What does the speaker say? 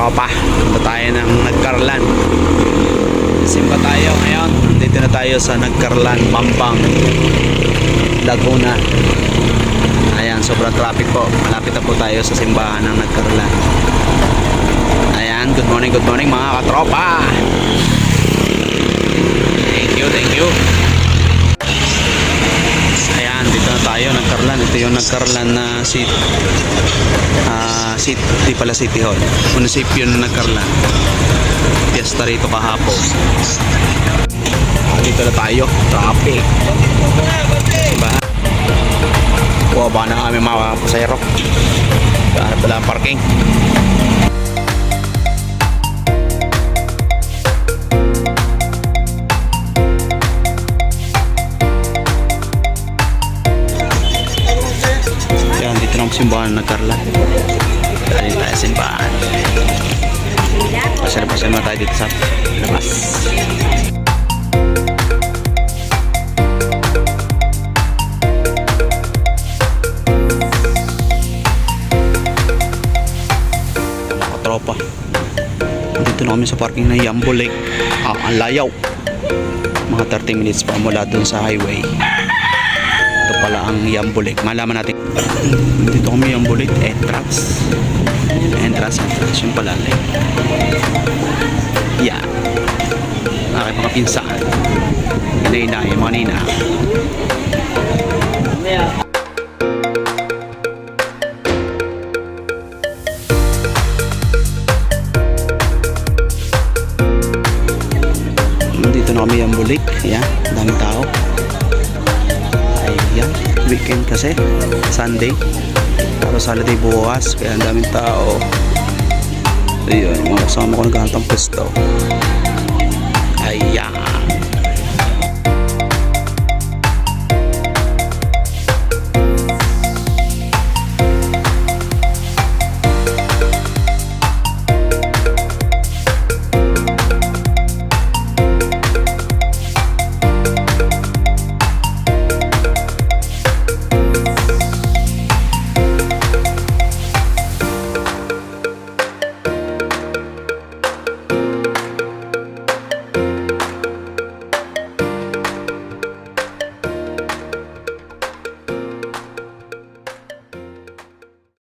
tropa. Punta tayo ng Nagkarlan. Simba tayo ngayon. Dito na tayo sa Nagkarlan, Pampang, Laguna. Ayan, sobrang traffic po. Malapit na po tayo sa simbahan ng Nagkarlan. Ayan, good morning, good morning mga katropa. Yung Nagkarlan na city. Ah, city pala City Hall. Munisipyo ng Nagkarlan. Fiesta rito kahapon. Ah, dito na tayo. Traffic. Diba? Buwaba na kami mga pasayro. Saan pala ang parking? Na ang simbahan ng Carla. Dali tayo simbahan. Pasal-pasal na tayo dito sa labas. Mga tropa. Dito na kami sa parking ng Yambo Lake. Ah, ang layaw. Mga 30 minutes pa mula dun sa highway. Ito pala ang Yambo Lake. Malaman natin. Dito kami Yambo Lake. Entrance. Entrance, entrance. Yung pala lake. Yan. Aking mga pinsan. Nina, yung mga nina. Dito na kami Yambo Lake. Ayan, daming tao. Ayan, weekend kasi. Sunday. Tapos holiday bukas. Kaya ang daming tao. Ayun, mga kasama ko naghahanap ng pwesto. Ayan.